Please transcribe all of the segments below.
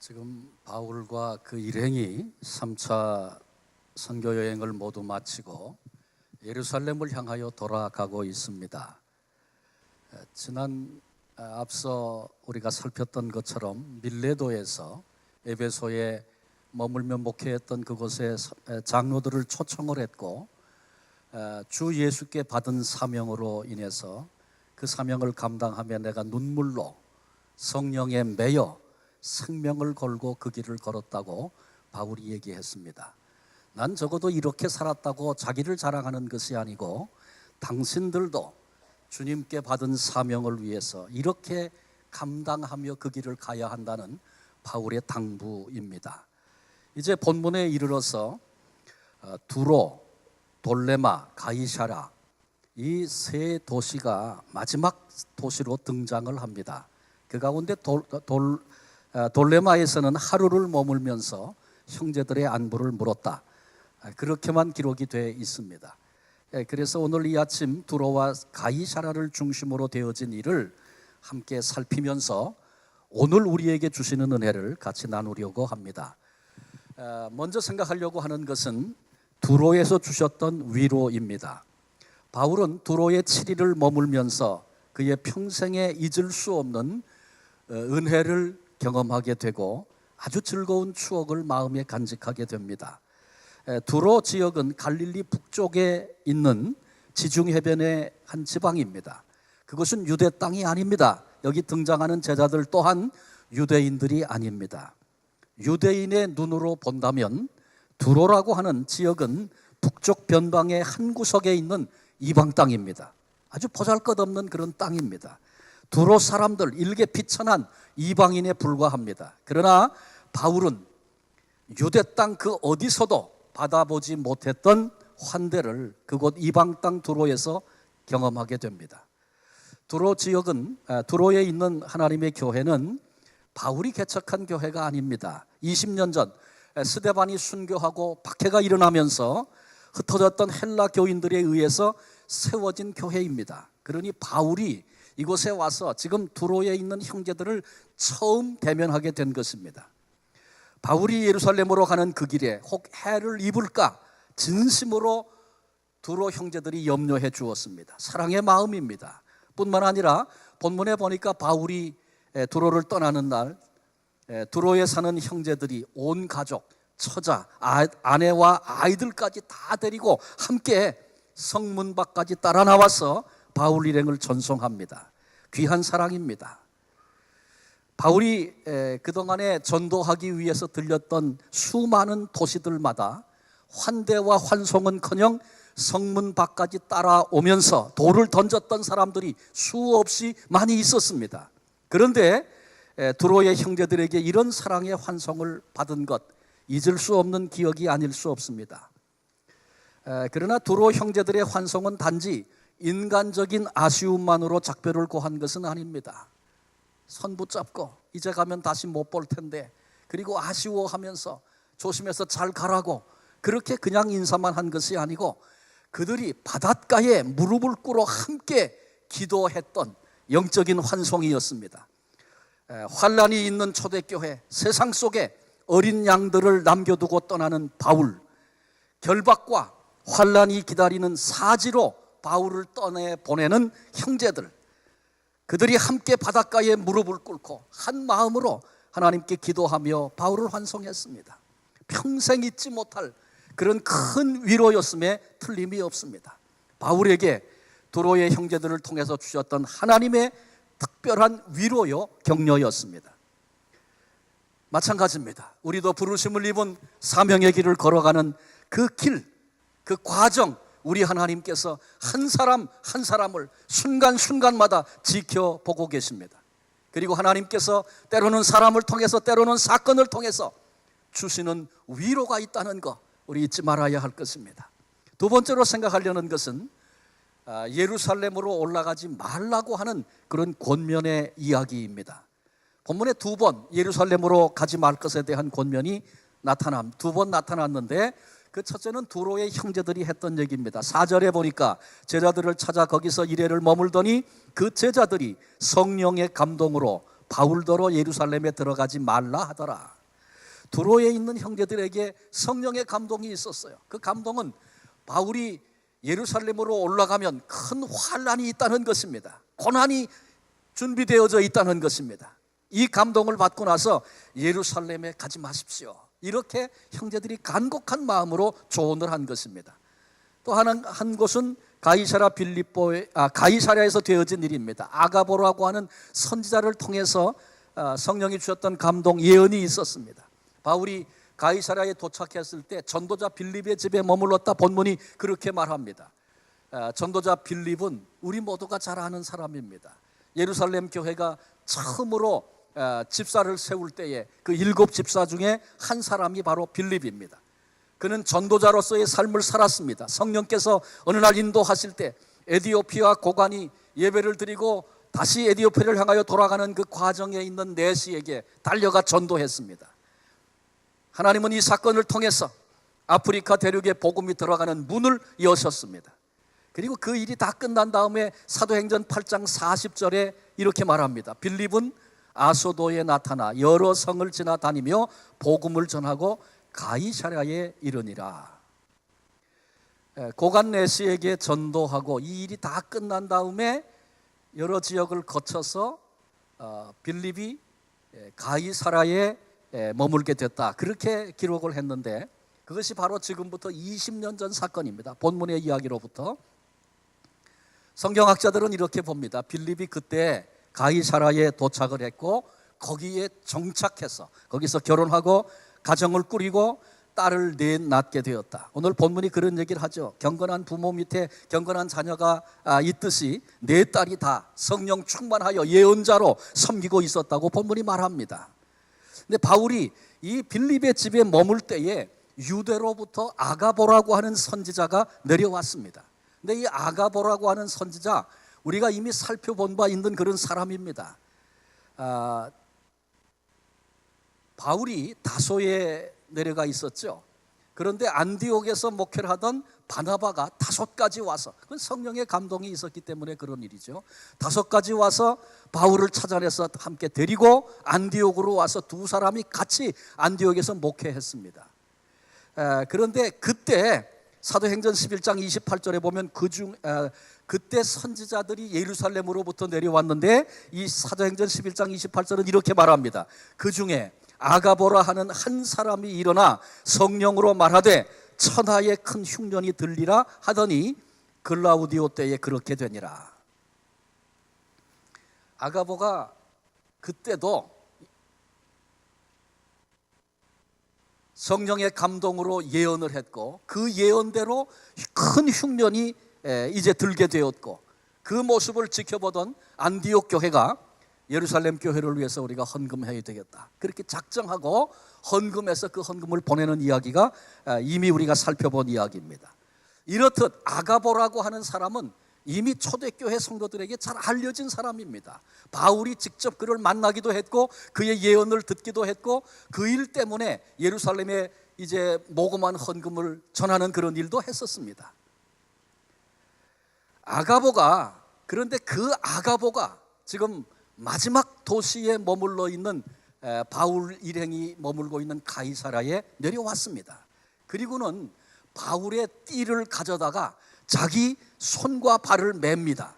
지금 바울과 그 일행이 3차 선교 여행을 모두 마치고 예루살렘을 향하여 돌아가고 있습니다. 에, 지난 아, 앞서 우리가 살폈던 것처럼 밀레도에서 에베소에 머물며 목회했던 그곳에 장로들을 초청을 했고 에, 주 예수께 받은 사명으로 인해서 그 사명을 감당하며 내가 눈물로 성령에 매여 생명을 걸고 그 길을 걸었다고 바울이 얘기했습니다. 난 적어도 이렇게 살았다고 자기를 자랑하는 것이 아니고 당신들도 주님께 받은 사명을 위해서 이렇게 감당하며 그 길을 가야 한다는 바울의 당부입니다. 이제 본문에 이르러서 어, 두로, 돌레마, 가이샤라 이 세 도시가 마지막 도시로 등장을 합니다. 그 가운데 돌, 돌, 어, 돌레마에서는 하루를 머물면서 형제들의 안부를 물었다. 아, 그렇게만 기록이 되어 있습니다. 예, 그래서 오늘 이 아침 두로와 가이샤라를 중심으로 되어진 일을 함께 살피면서 오늘 우리에게 주시는 은혜를 같이 나누려고 합니다. 어, 먼저 생각하려고 하는 것은 두로에서 주셨던 위로입니다. 바울은 두로에 7일을 머물면서 그의 평생에 잊을 수 없는 어, 은혜를 경험하게 되고 아주 즐거운 추억을 마음에 간직하게 됩니다. 에, 두로 지역은 갈릴리 북쪽에 있는 지중 해변의 한 지방입니다. 그것은 유대 땅이 아닙니다. 여기 등장하는 제자들 또한 유대인들이 아닙니다. 유대인의 눈으로 본다면 두로라고 하는 지역은 북쪽 변방의 한 구석에 있는 이방 땅입니다. 아주 보잘것없는 그런 땅입니다. 두로 사람들 일개 비천한 이방인에 불과합니다. 그러나 바울은 유대 땅 그 어디서도 받아보지 못했던 환대를 그곳 이방 땅 두로에서 경험하게 됩니다. 두로 지역은 아, 두로에 있는 하나님의 교회는 바울이 개척한 교회가 아닙니다. 20년 전 아, 스데반이 순교하고 박해가 일어나면서 흩어졌던 헬라 교인들에 의해서 세워진 교회입니다. 그러니 바울이 이곳에 와서 지금 두로에 있는 형제들을 처음 대면하게 된 것입니다. 바울이 예루살렘으로 가는 그 길에 혹 해를 입을까 진심으로 두로 형제들이 염려해 주었습니다. 사랑의 마음입니다. 뿐만 아니라 본문에 보니까 바울이 에, 두로를 떠나는 날 에, 두로에 사는 형제들이 온 가족, 처자, 아, 아내와 아이들까지 다 데리고 함께 성문 밖까지 따라 나와서 바울 일행을 전송합니다. 귀한 사랑입니다. 바울이 에, 그동안에 전도하기 위해서 들렸던 수많은 도시들마다 환대와 환송은커녕 성문 밖까지 따라오면서 돌을 던졌던 사람들이 수없이 많이 있었습니다. 그런데 에, 두로의 형제들에게 이런 사랑의 환송을 받은 것 잊을 수 없는 기억이 아닐 수 없습니다. 에, 그러나 두로 형제들의 환송은 단지 인간적인 아쉬움만으로 작별을 고한 것은 아닙니다. 선 붙잡고 이제 가면 다시 못 볼 텐데 그리고 아쉬워하면서 조심해서 잘 가라고 그렇게 그냥 인사만 한 것이 아니고 그들이 바닷가에 무릎을 꿇어 함께 기도했던 영적인 환송이었습니다. 에, 환란이 있는 초대교회 세상 속에 어린 양들을 남겨두고 떠나는 바울 결박과 환란이 기다리는 사지로 바울을 떠내 보내는 형제들 그들이 함께 바닷가에 무릎을 꿇고 한 마음으로 하나님께 기도하며 바울을 환송했습니다. 평생 잊지 못할 그런 큰 위로였음에 틀림이 없습니다. 바울에게 도로의 형제들을 통해서 주셨던 하나님의 특별한 위로요 격려였습니다. 마찬가지입니다. 우리도 부르심을 입은 사명의 길을 걸어가는 그 길, 그 과정, 우리 하나님께서 한 사람 한 사람을 순간순간마다 지켜보고 계십니다. 그리고 하나님께서 때로는 사람을 통해서 때로는 사건을 통해서 주시는 위로가 있다는 거 우리 잊지 말아야 할 것입니다. 두 번째로 생각하려는 것은 아, 예루살렘으로 올라가지 말라고 하는 그런 권면의 이야기입니다. 본문에 두 번 예루살렘으로 가지 말 것에 대한 권면이 나타남 두 번 나타났는데 그 첫째는 두로의 형제들이 했던 얘기입니다. 4절에 보니까 제자들을 찾아 거기서 이래를 머물더니 그 제자들이 성령의 감동으로 바울더러 예루살렘에 들어가지 말라 하더라. 두로에 있는 형제들에게 성령의 감동이 있었어요. 그 감동은 바울이 예루살렘으로 올라가면 큰 환란이 있다는 것입니다. 고난이 준비되어져 있다는 것입니다. 이 감동을 받고 나서 예루살렘에 가지 마십시오. 이렇게 형제들이 간곡한 마음으로 조언을 한 것입니다. 또 하나 한 곳은 가이사라 빌립보에 아 가이사라에서 되어진 일입니다. 아가보라고 하는 선지자를 통해서 아, 성령이 주셨던 감동 예언이 있었습니다. 바울이 가이사라에 도착했을 때 전도자 빌립의 집에 머물렀다 본문이 그렇게 말합니다. 아, 전도자 빌립은 우리 모두가 잘 아는 사람입니다. 예루살렘 교회가 처음으로 아, 집사를 세울 때에 그 일곱 집사 중에 한 사람이 바로 빌립입니다. 그는 전도자로서의 삶을 살았습니다. 성령께서 어느 날 인도하실 때 에디오피아 고관이 예배를 드리고 다시 에디오피아를 향하여 돌아가는 그 과정에 있는 네시에게 달려가 전도했습니다. 하나님은 이 사건을 통해서 아프리카 대륙에 복음이 들어가는 문을 여셨습니다. 그리고 그 일이 다 끝난 다음에 사도행전 8장 40절에 이렇게 말합니다. 빌립은 아소도에 나타나 여러 성을 지나 다니며 복음을 전하고 가이사랴에 이르니라. 에, 고간 네스에게 전도하고 이 일이 다 끝난 다음에 여러 지역을 거쳐서 어, 빌립이 에, 가이사라에 에, 머물게 됐다. 그렇게 기록을 했는데 그것이 바로 지금부터 20년 전 사건입니다. 본문의 이야기로부터 성경학자들은 이렇게 봅니다. 빌립이 그때 가이사라에 도착을 했고 거기에 정착해서 거기서 결혼하고 가정을 꾸리고 딸을 넷 낳게 되었다. 오늘 본문이 그런 얘기를 하죠. 경건한 부모 밑에 경건한 자녀가 아, 있듯이 네 딸이 다 성령 충만하여 예언자로 섬기고 있었다고 본문이 말합니다. 근데 바울이 이 빌립의 집에 머물 때에 유대로부터 아가보라고 하는 선지자가 내려왔습니다. 근데 이 아가보라고 하는 선지자 우리가 이미 살펴본 바 있는 그런 사람입니다. 아, 바울이 다소에 내려가 있었죠. 그런데 안디옥에서 목회를 하던 바나바가 다섯까지 와서 그건 성령의 감동이 있었기 때문에 그런 일이죠. 다섯까지 와서 바울을 찾아내서 함께 데리고 안디옥으로 와서 두 사람이 같이 안디옥에서 목회했습니다. 에, 그런데 그때 사도행전 11장 28절에 보면 그중 그때 선지자들이 예루살렘으로부터 내려왔는데 이 사도행전 11장 28절은 이렇게 말합니다. 그 중에 아가보라 하는 한 사람이 일어나 성령으로 말하되 천하의 큰 흉년이 들리라 하더니 글라우디오 때에 그렇게 되니라. 아가보가 그때도 성령의 감동으로 예언을 했고 그 예언대로 큰 흉년이 이제 들게 되었고 그 모습을 지켜보던 안디옥 교회가 예루살렘 교회를 위해서 우리가 헌금해야 되겠다. 그렇게 작정하고 헌금해서 그 헌금을 보내는 이야기가 이미 우리가 살펴본 이야기입니다. 이렇듯 아가보라고 하는 사람은 이미 초대교회 성도들에게 잘 알려진 사람입니다. 바울이 직접 그를 만나기도 했고 그의 예언을 듣기도 했고 그 일 때문에 예루살렘에 이제 모금한 헌금을 전하는 그런 일도 했었습니다. 아가보가 그런데 그 아가보가 지금 마지막 도시에 머물러 있는 바울 일행이 머물고 있는 가이사라에 내려왔습니다. 그리고는 바울의 띠를 가져다가 자기 손과 발을 맵니다.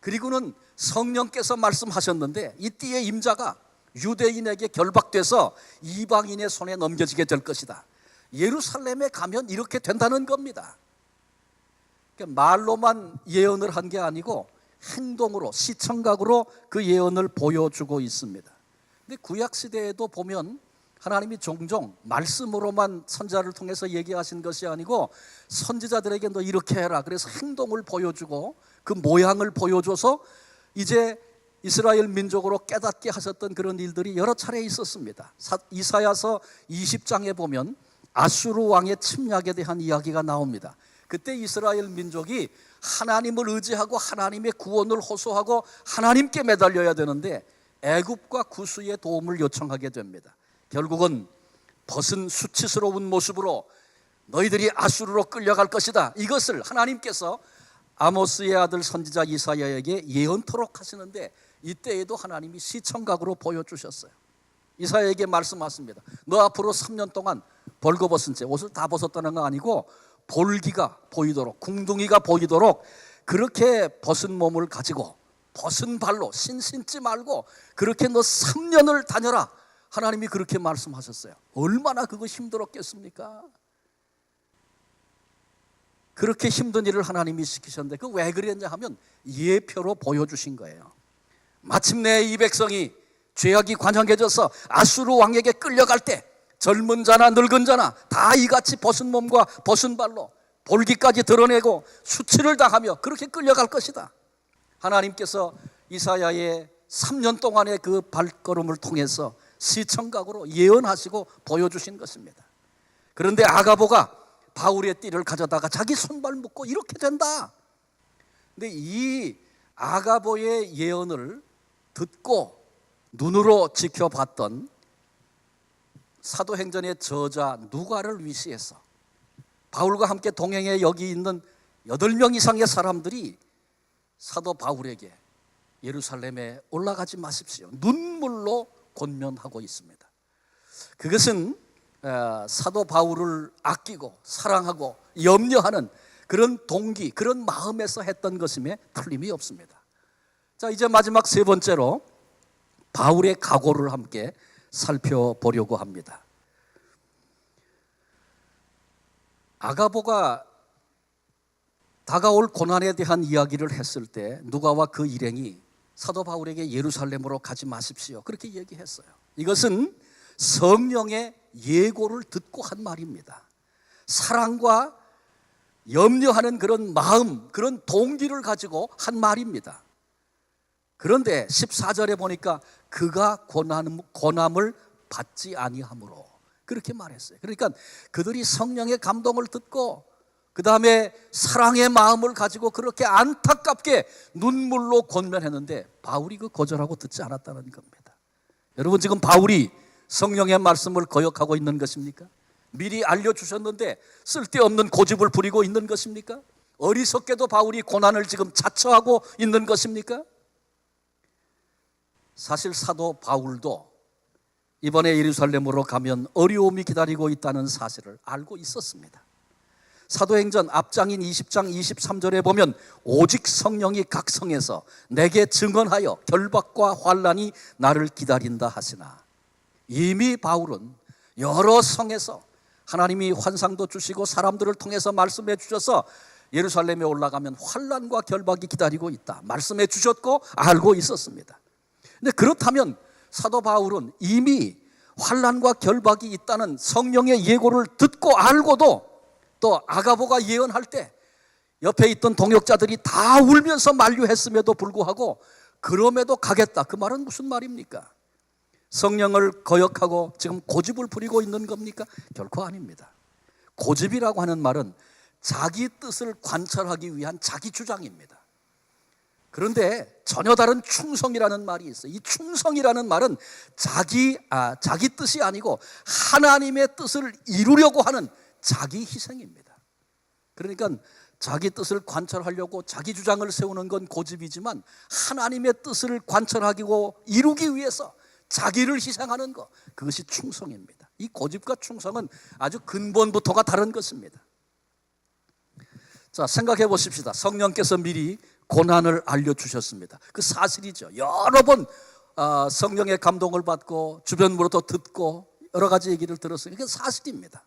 그리고는 성령께서 말씀하셨는데 이 띠의 임자가 유대인에게 결박돼서 이방인의 손에 넘겨지게 될 것이다. 예루살렘에 가면 이렇게 된다는 겁니다. 말로만 예언을 한 게 아니고 행동으로 시청각으로 그 예언을 보여주고 있습니다. 근데 구약 시대에도 보면 하나님이 종종 말씀으로만 선자를 통해서 얘기하신 것이 아니고 선지자들에게 너 이렇게 해라. 그래서 행동을 보여주고 그 모양을 보여줘서 이제 이스라엘 민족으로 깨닫게 하셨던 그런 일들이 여러 차례 있었습니다. 이사야서 20장에 보면 아수르 왕의 침략에 대한 이야기가 나옵니다. 그때 이스라엘 민족이 하나님을 의지하고 하나님의 구원을 호소하고 하나님께 매달려야 되는데 애굽과 구수의 도움을 요청하게 됩니다. 결국은 벗은 수치스러운 모습으로 너희들이 아수르로 끌려갈 것이다. 이것을 하나님께서 아모스의 아들 선지자 이사야에게 예언토록 하시는데 이때에도 하나님이 시청각으로 보여주셨어요. 이사야에게 말씀하십니다. 너 앞으로 3년 동안 벌거벗은 채 옷을 다 벗었다는 거 아니고 볼기가 보이도록 궁둥이가 보이도록 그렇게 벗은 몸을 가지고 벗은 발로 신 신지 말고 그렇게 너 3년을 다녀라. 하나님이 그렇게 말씀하셨어요. 얼마나 그거 힘들었겠습니까? 그렇게 힘든 일을 하나님이 시키셨는데 그 왜 그랬냐 하면 예표로 보여주신 거예요. 마침내 이 백성이 죄악이 관영해져서 아수르 왕에게 끌려갈 때 젊은 자나 늙은 자나 다 이같이 벗은 몸과 벗은 발로 볼기까지 드러내고 수치를 당하며 그렇게 끌려갈 것이다. 하나님께서 이사야의 3년 동안의 그 발걸음을 통해서 시청각으로 예언하시고 보여주신 것입니다. 그런데 아가보가 바울의 띠를 가져다가 자기 손발 묶고 이렇게 된다. 근데 이 아가보의 예언을 듣고 눈으로 지켜봤던 사도행전의 저자 누가를 위시해서 바울과 함께 동행해 여기 있는 여덟 명 이상의 사람들이 사도 바울에게 예루살렘에 올라가지 마십시오. 눈물로 권면하고 있습니다. 그것은 어, 사도 바울을 아끼고 사랑하고 염려하는 그런 동기, 그런 마음에서 했던 것임에 틀림이 없습니다. 자, 이제 마지막 세 번째로 바울의 각오를 함께 살펴보려고 합니다. 아가보가 다가올 고난에 대한 이야기를 했을 때 누가와 그 일행이 사도 바울에게 예루살렘으로 가지 마십시오. 그렇게 얘기했어요. 이것은 성령의 예고를 듣고 한 말입니다. 사랑과 염려하는 그런 마음, 그런 동기를 가지고 한 말입니다. 그런데 14절에 보니까 그가 고난, 고남을 받지 아니하므로 그렇게 말했어요. 그러니까 그들이 성령의 감동을 듣고 그 다음에 사랑의 마음을 가지고 그렇게 안타깝게 눈물로 권면했는데 바울이 그 거절하고 듣지 않았다는 겁니다. 여러분 지금 바울이 성령의 말씀을 거역하고 있는 것입니까? 미리 알려주셨는데 쓸데없는 고집을 부리고 있는 것입니까? 어리석게도 바울이 고난을 지금 자처하고 있는 것입니까? 사실 사도 바울도 이번에 예루살렘으로 가면 어려움이 기다리고 있다는 사실을 알고 있었습니다. 사도행전 앞장인 20장 23절에 보면 오직 성령이 각성해서 내게 증언하여 결박과 환란이 나를 기다린다 하시나 이미 바울은 여러 성에서 하나님이 환상도 주시고 사람들을 통해서 말씀해 주셔서 예루살렘에 올라가면 환란과 결박이 기다리고 있다. 말씀해 주셨고 알고 있었습니다. 근데 그렇다면 사도 바울은 이미 환란과 결박이 있다는 성령의 예고를 듣고 알고도 또 아가보가 예언할 때 옆에 있던 동역자들이 다 울면서 만류했음에도 불구하고 그럼에도 가겠다. 그 말은 무슨 말입니까? 성령을 거역하고 지금 고집을 부리고 있는 겁니까? 결코 아닙니다. 고집이라고 하는 말은 자기 뜻을 관철하기 위한 자기 주장입니다. 그런데 전혀 다른 충성이라는 말이 있어요. 이 충성이라는 말은 자기 아, 자기 뜻이 아니고 하나님의 뜻을 이루려고 하는 자기 희생입니다. 그러니까 자기 뜻을 관철하려고 자기 주장을 세우는 건 고집이지만 하나님의 뜻을 관철하고 이루기 위해서 자기를 희생하는 것 그것이 충성입니다. 이 고집과 충성은 아주 근본부터가 다른 것입니다. 자, 생각해 보십시다. 성령께서 미리 고난을 알려주셨습니다. 그 사실이죠. 여러 번 아, 성령의 감동을 받고 주변으로도 듣고 여러 가지 얘기를 들었어요. 이게 사실입니다.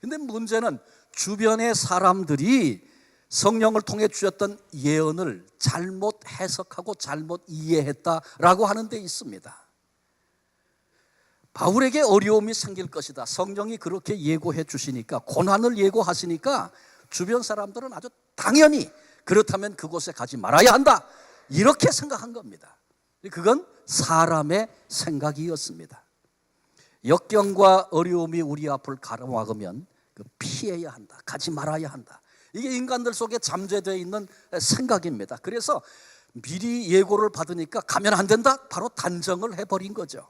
근데 문제는 주변의 사람들이 성령을 통해 주셨던 예언을 잘못 해석하고 잘못 이해했다라고 하는 데 있습니다. 바울에게 어려움이 생길 것이다. 성령이 그렇게 예고해 주시니까 고난을 예고하시니까 주변 사람들은 아주 당연히 그렇다면 그곳에 가지 말아야 한다. 이렇게 생각한 겁니다. 그건 사람의 생각이었습니다. 역경과 어려움이 우리 앞을 가로막으면 그 피해야 한다. 가지 말아야 한다. 이게 인간들 속에 잠재되어 있는 생각입니다. 그래서 미리 예고를 받으니까 가면 안 된다. 바로 단정을 해버린 거죠.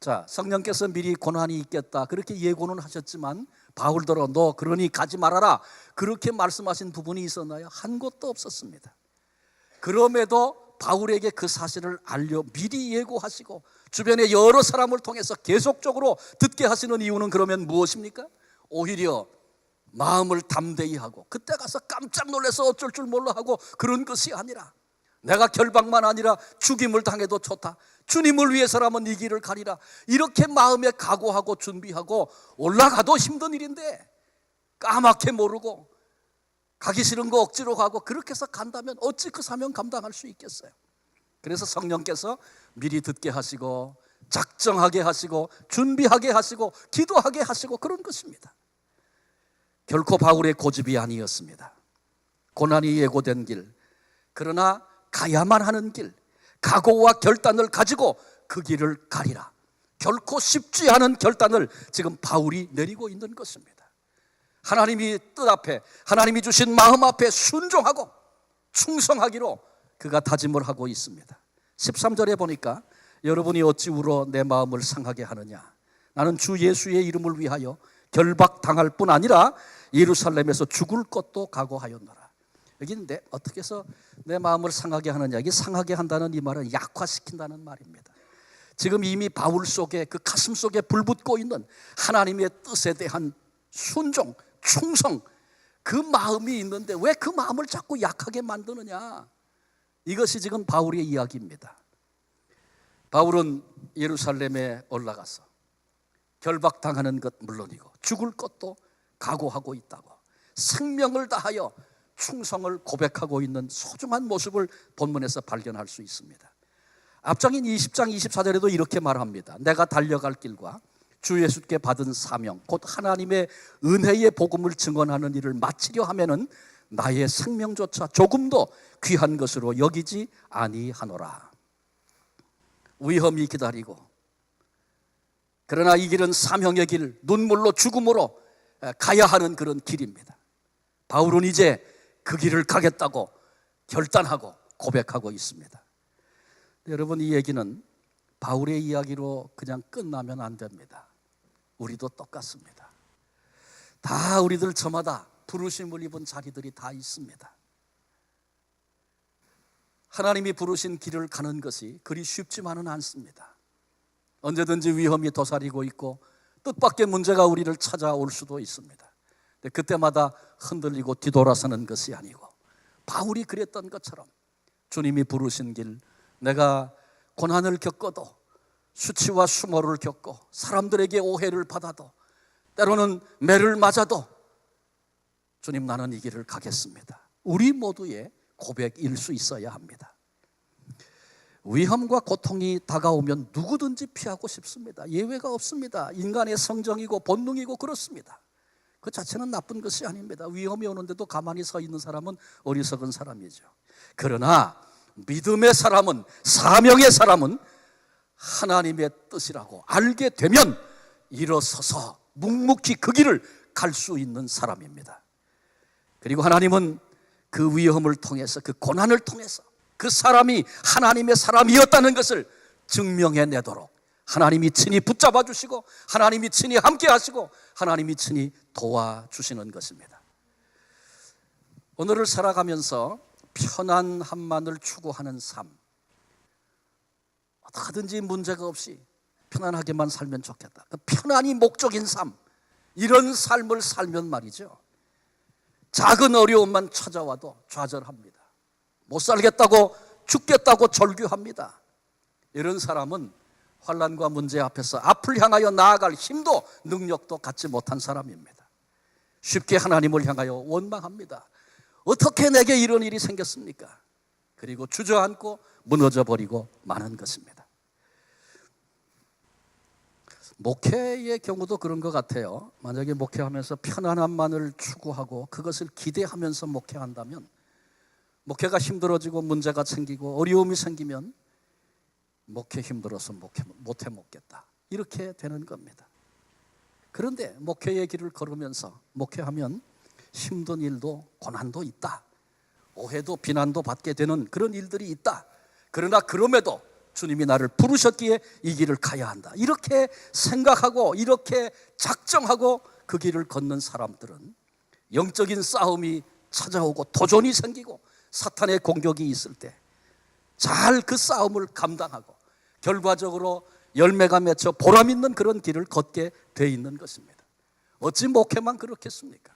자, 성령께서 미리 고난이 있겠다. 그렇게 예고는 하셨지만 바울더러 너 그러니 가지 말아라. 그렇게 말씀하신 부분이 있었나요? 한 곳도 없었습니다. 그럼에도 바울에게 그 사실을 알려 미리 예고하시고 주변의 여러 사람을 통해서 계속적으로 듣게 하시는 이유는 그러면 무엇입니까? 오히려 마음을 담대히 하고 그때 가서 깜짝 놀라서 어쩔 줄 몰라 하고 그런 것이 아니라 내가 결박만 아니라 죽임을 당해도 좋다. 주님을 위해서라면 이 길을 가리라. 이렇게 마음에 각오하고 준비하고 올라가도 힘든 일인데 까맣게 모르고 가기 싫은 거 억지로 가고 그렇게 해서 간다면 어찌 그 사명 감당할 수 있겠어요? 그래서 성령께서 미리 듣게 하시고 작정하게 하시고 준비하게 하시고 기도하게 하시고 그런 것입니다. 결코 바울의 고집이 아니었습니다. 고난이 예고된 길, 그러나 가야만 하는 길, 각오와 결단을 가지고 그 길을 가리라. 결코 쉽지 않은 결단을 지금 바울이 내리고 있는 것입니다. 하나님이 뜻 앞에, 하나님이 주신 마음 앞에 순종하고 충성하기로 그가 다짐을 하고 있습니다. 13절에 보니까 여러분이 어찌 울어 내 마음을 상하게 하느냐. 나는 주 예수의 이름을 위하여 결박당할 뿐 아니라 예루살렘에서 죽을 것도 각오하였노라. 여기인데 어떻게 해서 내 마음을 상하게 하느냐. 이게 상하게 한다는 이 말은 약화시킨다는 말입니다. 지금 이미 바울 속에 그 가슴 속에 불붙고 있는 하나님의 뜻에 대한 순종, 충성, 그 마음이 있는데 왜 그 마음을 자꾸 약하게 만드느냐? 이것이 지금 바울의 이야기입니다. 바울은 예루살렘에 올라가서 결박당하는 것 물론이고 죽을 것도 각오하고 있다고 생명을 다하여 충성을 고백하고 있는 소중한 모습을 본문에서 발견할 수 있습니다. 앞장인 20장 24절에도 이렇게 말합니다. 내가 달려갈 길과 주 예수께 받은 사명 곧 하나님의 은혜의 복음을 증언하는 일을 마치려 하면은 나의 생명조차 조금도 귀한 것으로 여기지 아니하노라. 위험이 기다리고 그러나 이 길은 사명의 길, 눈물로 죽음으로 가야 하는 그런 길입니다. 바울은 이제 그 길을 가겠다고 결단하고 고백하고 있습니다. 여러분 이 얘기는 바울의 이야기로 그냥 끝나면 안 됩니다. 우리도 똑같습니다. 다 우리들 저마다 부르심을 입은 자리들이 다 있습니다. 하나님이 부르신 길을 가는 것이 그리 쉽지만은 않습니다. 언제든지 위험이 도사리고 있고 뜻밖의 문제가 우리를 찾아올 수도 있습니다. 그때마다 흔들리고 뒤돌아서는 것이 아니고 바울이 그랬던 것처럼 주님이 부르신 길 내가 고난을 겪어도 수치와 수모를 겪고 사람들에게 오해를 받아도 때로는 매를 맞아도 주님 나는 이 길을 가겠습니다. 우리 모두의 고백일 수 있어야 합니다. 위험과 고통이 다가오면 누구든지 피하고 싶습니다. 예외가 없습니다. 인간의 성정이고 본능이고 그렇습니다. 그 자체는 나쁜 것이 아닙니다. 위험이 오는데도 가만히 서 있는 사람은 어리석은 사람이죠. 그러나 믿음의 사람은 사명의 사람은 하나님의 뜻이라고 알게 되면 일어서서 묵묵히 그 길을 갈 수 있는 사람입니다. 그리고 하나님은 그 위험을 통해서 그 고난을 통해서 그 사람이 하나님의 사람이었다는 것을 증명해 내도록 하나님이 친히 붙잡아 주시고 하나님이 친히 함께 하시고 하나님이 친히 도와주시는 것입니다. 오늘을 살아가면서 편안함만을 추구하는 삶. 어떻게든지 문제가 없이 편안하게만 살면 좋겠다. 그 편안이 목적인 삶. 이런 삶을 살면 말이죠. 작은 어려움만 찾아와도 좌절합니다. 못 살겠다고 죽겠다고 절규합니다. 이런 사람은 환란과 문제 앞에서 앞을 향하여 나아갈 힘도 능력도 갖지 못한 사람입니다. 쉽게 하나님을 향하여 원망합니다. 어떻게 내게 이런 일이 생겼습니까? 그리고 주저앉고 무너져 버리고 마는 것입니다. 목회의 경우도 그런 것 같아요. 만약에 목회하면서 편안함만을 추구하고 그것을 기대하면서 목회한다면 목회가 힘들어지고 문제가 생기고 어려움이 생기면 목회 힘들어서 목회 못해 먹겠다. 이렇게 되는 겁니다. 그런데 목회의 길을 걸으면서 목회하면 힘든 일도 고난도 있다. 오해도 비난도 받게 되는 그런 일들이 있다. 그러나 그럼에도 주님이 나를 부르셨기에 이 길을 가야 한다. 이렇게 생각하고 이렇게 작정하고 그 길을 걷는 사람들은 영적인 싸움이 찾아오고 도전이 생기고 사탄의 공격이 있을 때 잘 그 싸움을 감당하고 결과적으로 열매가 맺혀 보람 있는 그런 길을 걷게 돼 있는 것입니다. 어찌 목회만 그렇겠습니까?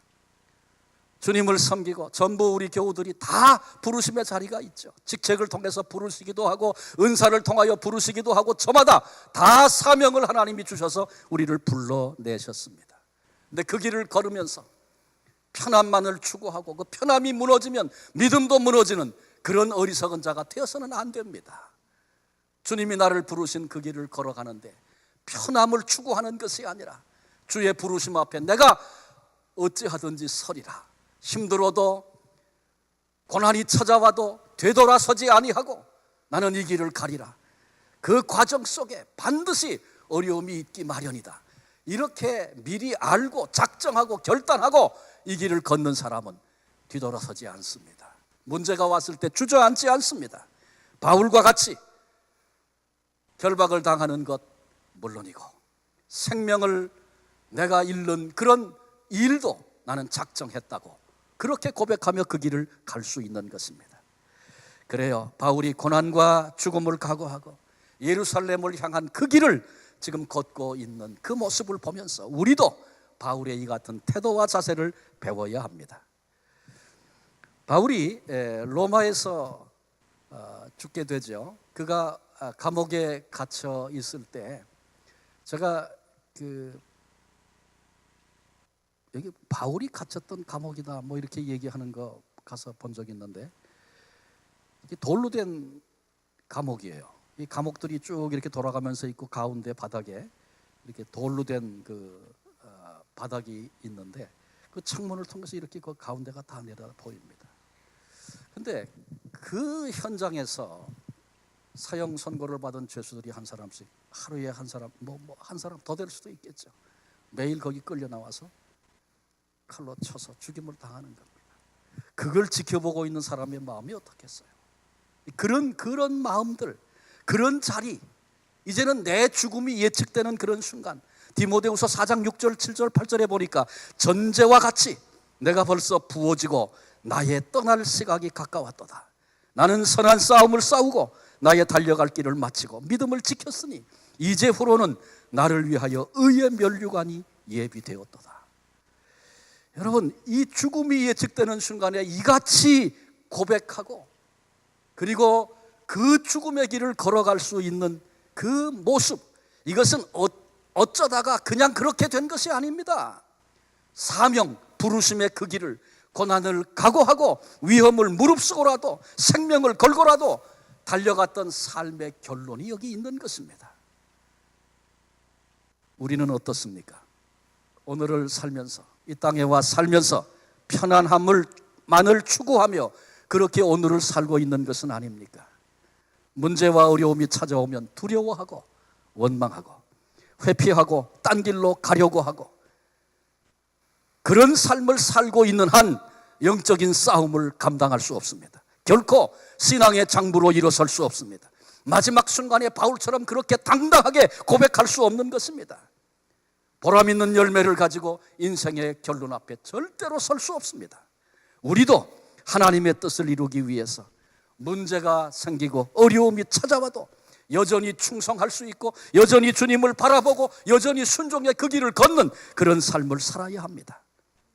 주님을 섬기고 전부 우리 교우들이 다 부르심의 자리가 있죠. 직책을 통해서 부르시기도 하고 은사를 통하여 부르시기도 하고 저마다 다 사명을 하나님이 주셔서 우리를 불러내셨습니다. 근데 그 길을 걸으면서 편함만을 추구하고 그 편함이 무너지면 믿음도 무너지는 그런 어리석은 자가 되어서는 안 됩니다. 주님이 나를 부르신 그 길을 걸어가는데 편함을 추구하는 것이 아니라 주의 부르심 앞에 내가 어찌하든지 서리라. 힘들어도 고난이 찾아와도 되돌아서지 아니하고 나는 이 길을 가리라. 그 과정 속에 반드시 어려움이 있기 마련이다. 이렇게 미리 알고 작정하고 결단하고 이 길을 걷는 사람은 뒤돌아서지 않습니다. 문제가 왔을 때 주저앉지 않습니다. 바울과 같이 결박을 당하는 것 물론이고 생명을 내가 잃는 그런 일도 나는 작정했다고 그렇게 고백하며 그 길을 갈 수 있는 것입니다. 그래요. 바울이 고난과 죽음을 각오하고 예루살렘을 향한 그 길을 지금 걷고 있는 그 모습을 보면서 우리도 바울의 이 같은 태도와 자세를 배워야 합니다. 바울이 에, 로마에서 어, 죽게 되죠. 그가 아, 감옥에 갇혀 있을 때 제가 그 여기 바울이 갇혔던 감옥이다 뭐 이렇게 얘기하는 거 가서 본 적이 있는데 이게 돌로 된 감옥이에요. 이 감옥들이 쭉 이렇게 돌아가면서 있고 가운데 바닥에 이렇게 돌로 된그 어, 바닥이 있는데 그 창문을 통해서 이렇게 그 가운데가 다 내려 보입니다. 근데 그 현장에서 사형 선고를 받은 죄수들이 한 사람씩 하루에 한 사람 뭐 뭐 한 사람 더 될 수도 있겠죠. 매일 거기 끌려 나와서 칼로 쳐서 죽임을 당하는 겁니다. 그걸 지켜보고 있는 사람의 마음이 어떻겠어요? 그런 그런 마음들, 그런 자리, 이제는 내 죽음이 예측되는 그런 순간. 디모데후서 4장 6절, 7절, 8절에 보니까 전제와 같이 내가 벌써 부어지고 나의 떠날 시각이 가까웠도다. 나는 선한 싸움을 싸우고 나의 달려갈 길을 마치고 믿음을 지켰으니 이제 후로는 나를 위하여 의의 면류관이 예비되었도다. 여러분, 이 죽음이 예측되는 순간에 이같이 고백하고 그리고 그 죽음의 길을 걸어갈 수 있는 그 모습, 이것은 어, 어쩌다가 그냥 그렇게 된 것이 아닙니다. 사명, 부르심의 그 길을 고난을 각오하고 위험을 무릅쓰고라도 생명을 걸고라도 달려갔던 삶의 결론이 여기 있는 것입니다. 우리는 어떻습니까? 오늘을 살면서 이 땅에 와 살면서 편안함을 만을 추구하며 그렇게 오늘을 살고 있는 것은 아닙니까? 문제와 어려움이 찾아오면 두려워하고 원망하고 회피하고 딴 길로 가려고 하고 그런 삶을 살고 있는 한 영적인 싸움을 감당할 수 없습니다. 결코 신앙의 장부로 일어설 수 없습니다. 마지막 순간에 바울처럼 그렇게 당당하게 고백할 수 없는 것입니다. 보람 있는 열매를 가지고 인생의 결론 앞에 절대로 설 수 없습니다. 우리도 하나님의 뜻을 이루기 위해서 문제가 생기고 어려움이 찾아와도 여전히 충성할 수 있고 여전히 주님을 바라보고 여전히 순종의 그 길을 걷는 그런 삶을 살아야 합니다.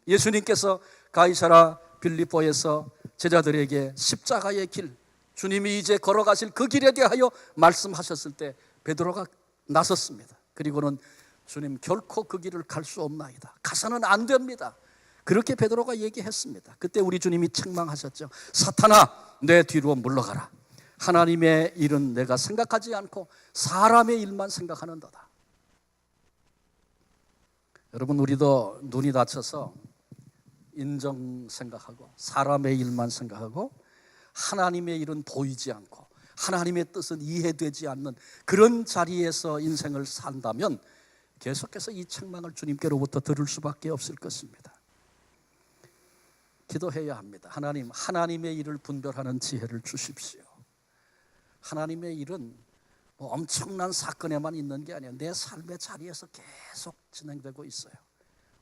예수님께서 가이사라 빌립보에서 제자들에게 십자가의 길, 주님이 이제 걸어가실 그 길에 대하여 말씀하셨을 때 베드로가 나섰습니다. 그리고는 주님 결코 그 길을 갈 수 없나이다. 가서는 안 됩니다. 그렇게 베드로가 얘기했습니다. 그때 우리 주님이 책망하셨죠. 사탄아, 내 뒤로 물러가라. 하나님의 일은 내가 생각하지 않고 사람의 일만 생각하는도다. 여러분 우리도 눈이 다쳐서 인정 생각하고 사람의 일만 생각하고 하나님의 일은 보이지 않고 하나님의 뜻은 이해되지 않는 그런 자리에서 인생을 산다면 계속해서 이 책망을 주님께로부터 들을 수밖에 없을 것입니다. 기도해야 합니다. 하나님, 하나님의 일을 분별하는 지혜를 주십시오. 하나님의 일은 뭐 엄청난 사건에만 있는 게 아니에요. 내 삶의 자리에서 계속 진행되고 있어요.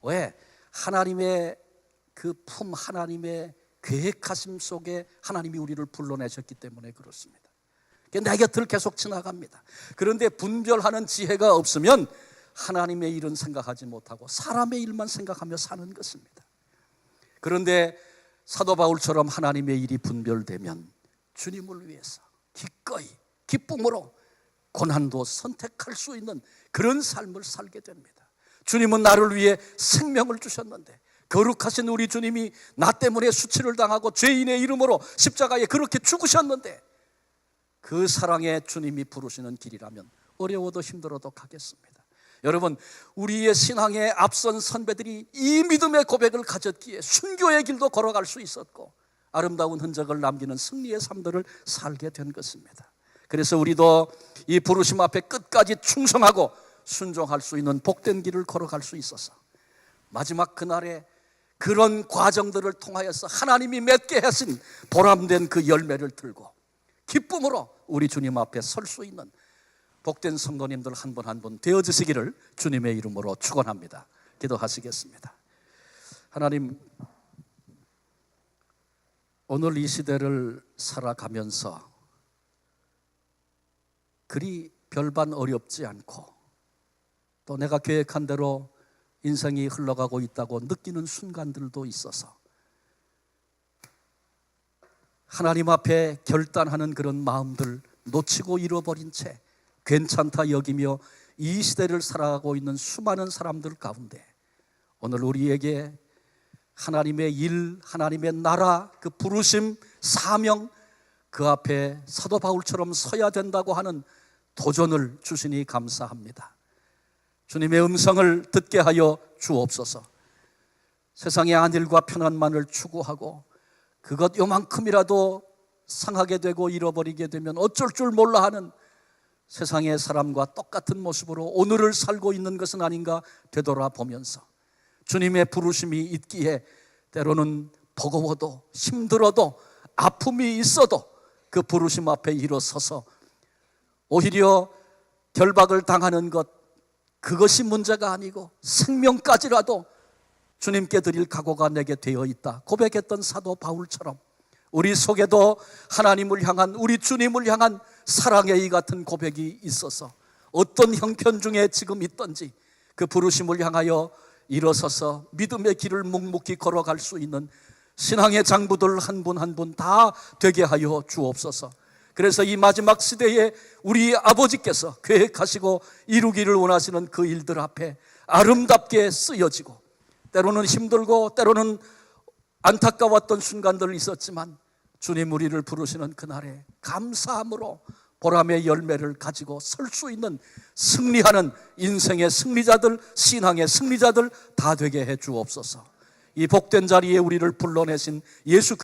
왜? 하나님의 그 품 하나님의 계획하심 속에 하나님이 우리를 불러내셨기 때문에 그렇습니다. 내 곁을 계속 지나갑니다. 그런데 분별하는 지혜가 없으면 하나님의 일은 생각하지 못하고 사람의 일만 생각하며 사는 것입니다. 그런데 사도 바울처럼 하나님의 일이 분별되면 주님을 위해서 기꺼이 기쁨으로 고난도 선택할 수 있는 그런 삶을 살게 됩니다. 주님은 나를 위해 생명을 주셨는데 거룩하신 우리 주님이 나 때문에 수치를 당하고 죄인의 이름으로 십자가에 그렇게 죽으셨는데 그 사랑에 주님이 부르시는 길이라면 어려워도 힘들어도 가겠습니다. 여러분, 우리의 신앙에 앞선 선배들이 이 믿음의 고백을 가졌기에 순교의 길도 걸어갈 수 있었고 아름다운 흔적을 남기는 승리의 삶들을 살게 된 것입니다. 그래서 우리도 이 부르심 앞에 끝까지 충성하고 순종할 수 있는 복된 길을 걸어갈 수 있어서 마지막 그날에 그런 과정들을 통하여서 하나님이 맺게 하신 보람된 그 열매를 들고 기쁨으로 우리 주님 앞에 설 수 있는 복된 성도님들 한 분 한 분 되어주시기를 주님의 이름으로 축원합니다. 기도하시겠습니다. 하나님 오늘 이 시대를 살아가면서 그리 별반 어렵지 않고 또 내가 계획한 대로 인생이 흘러가고 있다고 느끼는 순간들도 있어서 하나님 앞에 결단하는 그런 마음들 놓치고 잃어버린 채 괜찮다 여기며 이 시대를 살아가고 있는 수많은 사람들 가운데 오늘 우리에게 하나님의 일, 하나님의 나라, 그 부르심, 사명 그 앞에 사도 바울처럼 서야 된다고 하는 도전을 주시니 감사합니다. 주님의 음성을 듣게 하여 주옵소서. 세상의 안일과 편안만을 추구하고 그것 요만큼이라도 상하게 되고 잃어버리게 되면 어쩔 줄 몰라 하는 세상의 사람과 똑같은 모습으로 오늘을 살고 있는 것은 아닌가 되돌아보면서 주님의 부르심이 있기에 때로는 버거워도 힘들어도 아픔이 있어도 그 부르심 앞에 일어서서 오히려 결박을 당하는 것 그것이 문제가 아니고 생명까지라도 주님께 드릴 각오가 내게 되어 있다. 고백했던 사도 바울처럼 우리 속에도 하나님을 향한 우리 주님을 향한 사랑의 이 같은 고백이 있어서 어떤 형편 중에 지금 있던지 그 부르심을 향하여 일어서서 믿음의 길을 묵묵히 걸어갈 수 있는 신앙의 장부들 한 분 한 분 다 되게 하여 주옵소서. 그래서 이 마지막 시대에 우리 아버지께서 계획하시고 이루기를 원하시는 그 일들 앞에 아름답게 쓰여지고 때로는 힘들고 때로는 안타까웠던 순간들 있었지만 주님 우리를 부르시는 그날에 감사함으로 보람의 열매를 가지고 설 수 있는 승리하는 인생의 승리자들, 신앙의 승리자들 다 되게 해 주옵소서. 이 복된 자리에 우리를 불러내신 예수